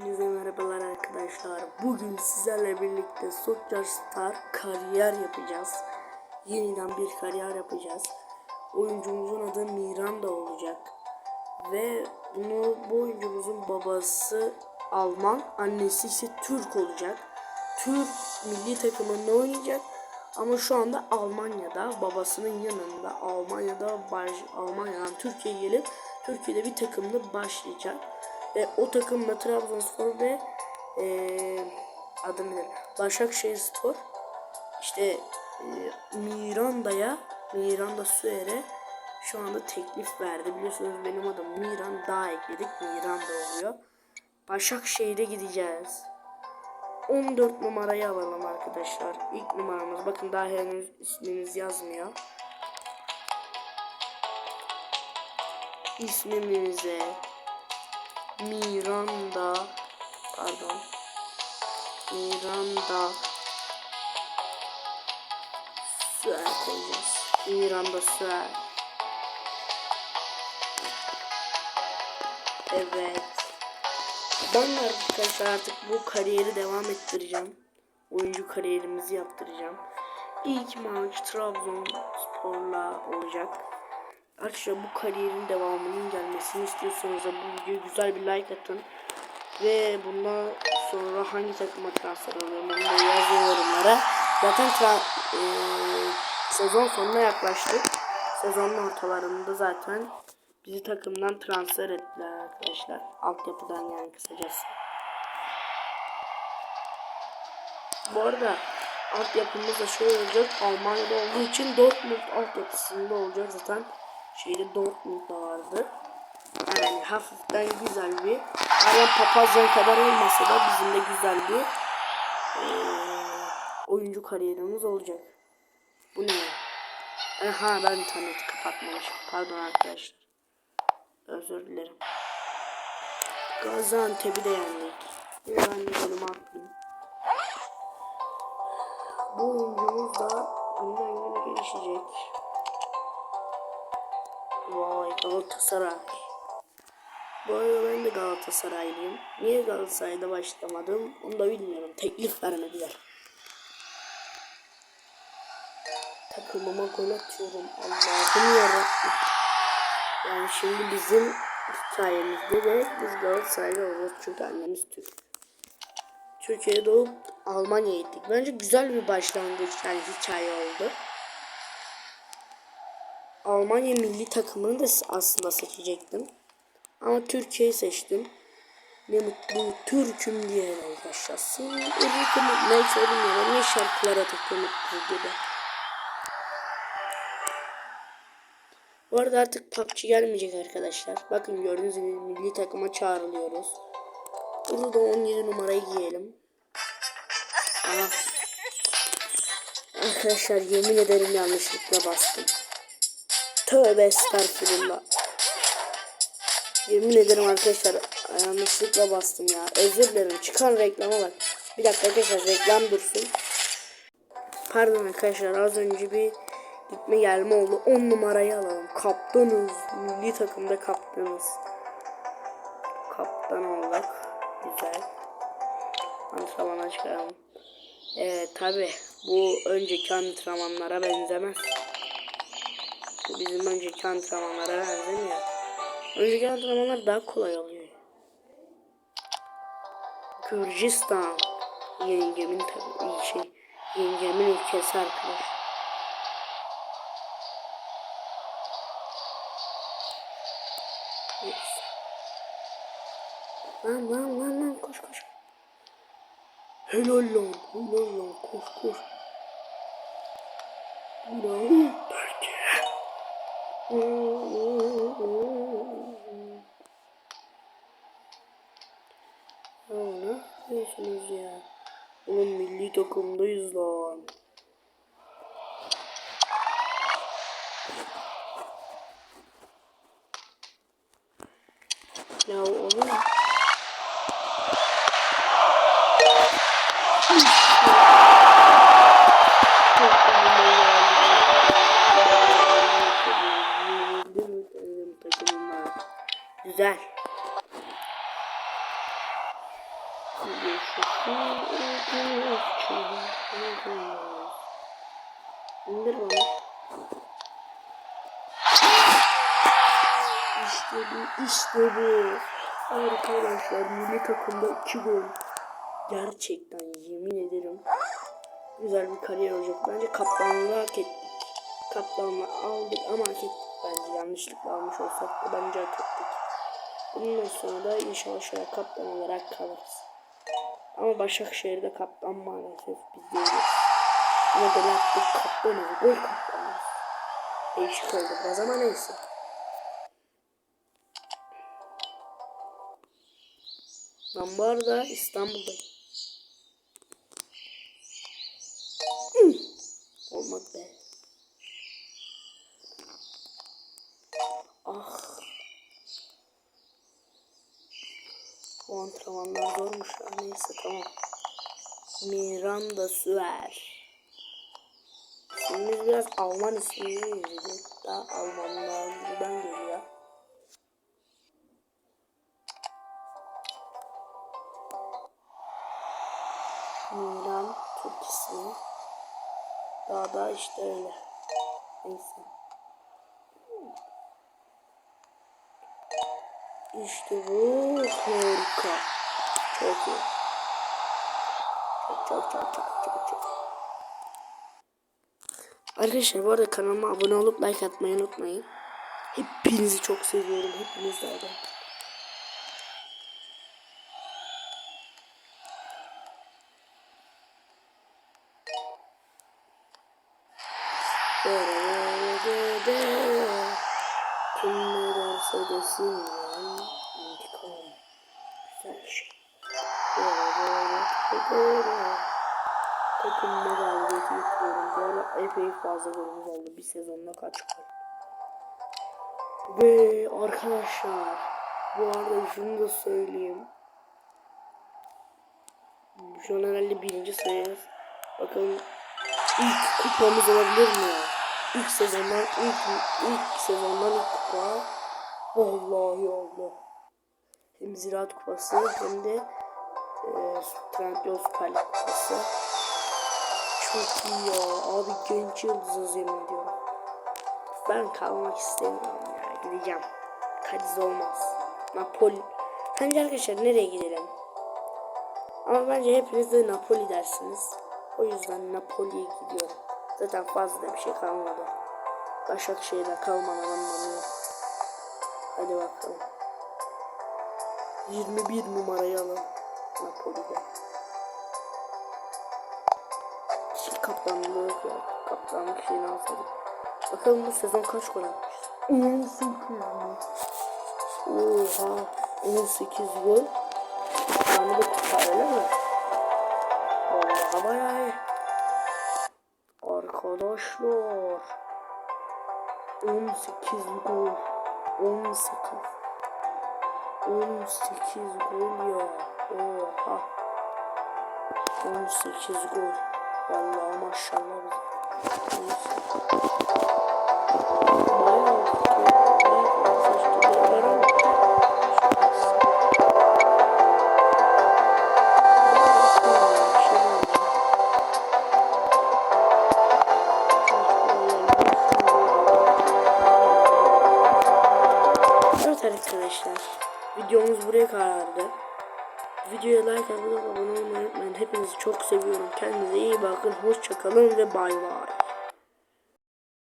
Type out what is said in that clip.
Hepinize merhabalar arkadaşlar. Bugün sizlerle birlikte Soccer Star kariyer yapacağız. Yeniden bir kariyer yapacağız. Oyuncumuzun adı Miranda olacak. Ve bunu bu oyuncumuzun babası Alman, annesi ise Türk olacak. Türk milli takımında oynayacak. Ama şu anda Almanya'da babasının yanında Almanya'da baş, Almanya'dan Türkiye'ye gelip Türkiye'de bir takımda başlayacak. Ve o takımla Trabzonspor ve eee adı nedir? Başakşehir Spor işte eee, Miranda'ya Miranda Süer'e şu anda teklif verdi. Biliyorsunuz benim adım Miran daha ekledik. Miranda oluyor. Başakşehir'e gideceğiz. 14 numarayı alalım arkadaşlar. İlk numaramız. Bakın daha henüz ismimiz yazmıyor. İsmimize Miranda pardon Miranda Süer koyacağız. Miranda Süer. Evet. Ben arkadaşlar artık bu kariyeri devam ettireceğim. Oyuncu kariyerimizi yaptıracağım. İlk maç Trabzonspor'la olacak. Arkadaşlar bu kariyerin devamının gelmesini istiyorsanız da bu videoya güzel bir like atın. Ve bundan sonra hangi takıma transfer oluyorum onu da yazın yorumlara. Zaten eee, sezon sonuna yaklaştık. Sezonun ortalarında zaten bizi takımdan transfer ettiler arkadaşlar. Altyapıdan yani kısacası. Bu arada altyapımız da şöyle olacak. Almanya'da olduğu için Dortmund altyapısında olacak zaten. Şeyde Dortmund'da vardı. Yani hafiften güzel bir Aynen papazyan kadar olmasa da bizim de güzel bir eee, oyuncu kariyerimiz olacak. Bu ne? Aha ben interneti kapatmamışım. Pardon arkadaşlar. Özür dilerim. Gaziantep'i de yendik. Ben de bölüm atlayayım. Bu oyuncumuz da günden güne gelişecek. Galatasaray. Bu arada ben de Galatasaraylıyım. Niye Galatasaray'da başlamadım onu da bilmiyorum. Teklif vermediler. Takımıma gol atıyorum. Allah'ım yarabbim. Yani şimdi bizim hikayemizde de biz Galatasaraylı olacağız çünkü annemiz Türk. Türkiye'de doğup Almanya'ya gittik. Bence güzel bir başlangıç yani hikaye oldu. Almanya milli takımını da aslında seçecektim. Ama Türkiye'yi seçtim. Ne mutlu Türk'üm diye yaşasın. Ürküm neyse bilmiyorum ne şarkılara takılmıştır gibi. Bu arada artık PUBG gelmeyecek arkadaşlar. Bakın gördüğünüz gibi milli takıma çağrılıyoruz. Burada da 17 numarayı giyelim. Aha. Arkadaşlar yemin ederim yanlışlıkla bastım. Tövbe estağfurullah. Yemin ederim arkadaşlar yanlışlıkla bastım ya. Özür dilerim. Çıkan reklama bak. Bir dakika arkadaşlar reklam dursun. Pardon arkadaşlar az önce bir gitme gelme oldu. 10 numarayı alalım. Kaptanız. Milli takımda kaptanız. Kaptan olduk. Güzel. Antrenmana çıkaralım. Evet tabi bu önceki antrenmanlara benzemez. Bizim önceki antrenmanlara benzemiyor. Önceki antrenmanlar daha kolay oluyor. Gürcistan yengemin şey yengemin ülkesi arkadaş. Neyse. Lan lan lan lan koş koş. Helal lan helal lan koş koş. Bravo. Türkiye. Ne yapıyorsunuz ya? Oğlum milli takımdayız lan. İşte bu, işte bu. Arkadaşlar milli takımda 2 gol. Gerçekten yemin ederim. Güzel bir kariyer olacak. Bence kaptanlığı hak ettik. Kaptanlığı aldık ama hak ettik bence. Yanlışlıkla almış olsak da bence hak ettik. Bundan sonra da inşallah şöyle kaptan olarak kalırız. Ama Başakşehir'de kaptan maalesef biz değiliz. Ama gol attık kaptanız. Gol kaptanız. Değişik oldu biraz ama neyse. Ben bu arada İstanbul'dayım. Olmadı be. Ah. Bu antrenmanlar zormuş. Neyse tamam. Miranda Süer. İsmimiz biraz Alman ismi. Daha Almanlardan geliyor. Miran Türk ismi. Daha da işte öyle. Neyse. İşte bu harika. Çok iyi. Çok çok çok çok çok çok. Arkadaşlar bu arada kanalıma abone olup like atmayı unutmayın. Hepinizi çok seviyorum. Hepiniz Kim ne derse desin ya. İntikam. Güzel şey. Takımda galibiyeti yutmuyorum. Bu ara epey fazla golümüz oldu. Bir sezonda kaç gol. Ve arkadaşlar bu arada şunu da söyleyeyim. Şu an herhalde birinci sayıyız. Bakalım ilk kupamız olabilir mi? İlk sezondan ilk ilk sezondan ilk kupa. Vallahi oldu. Hem Ziraat Kupası hem de e, Trendyol Süper Lig Kupası. Çok iyi ya. Abi genç yıldızız yemin ediyorum. Ben kalmak istemiyorum ya. Gideceğim. Kadiz olmaz. Napoli. Bence arkadaşlar nereye gidelim? Ama bence hepiniz de Napoli dersiniz. O yüzden Napoli'ye gidiyorum. Zaten fazla da bir şey kalmadı. Başakşehir'de kalmanın anlamı yok. Hadi bakalım. 21 numarayı alalım. Napoli'de. Şey kaptanlığı ya. Kaptanlık şeyini alsaydık. Bakalım bu sezon kaç gol atmışız? 18 mi? Oha. 18 gol. Yani de kupa 18 gol. 18. 18 gol ya. Oha. 18 gol. Vallahi maşallah bize. Neyse. Bayağı bayağı arkadaşlar. Videomuz buraya kadardı. Videoya like atıp abone olmayı unutmayın. Hepinizi çok seviyorum. Kendinize iyi bakın. Hoşçakalın ve bay bay.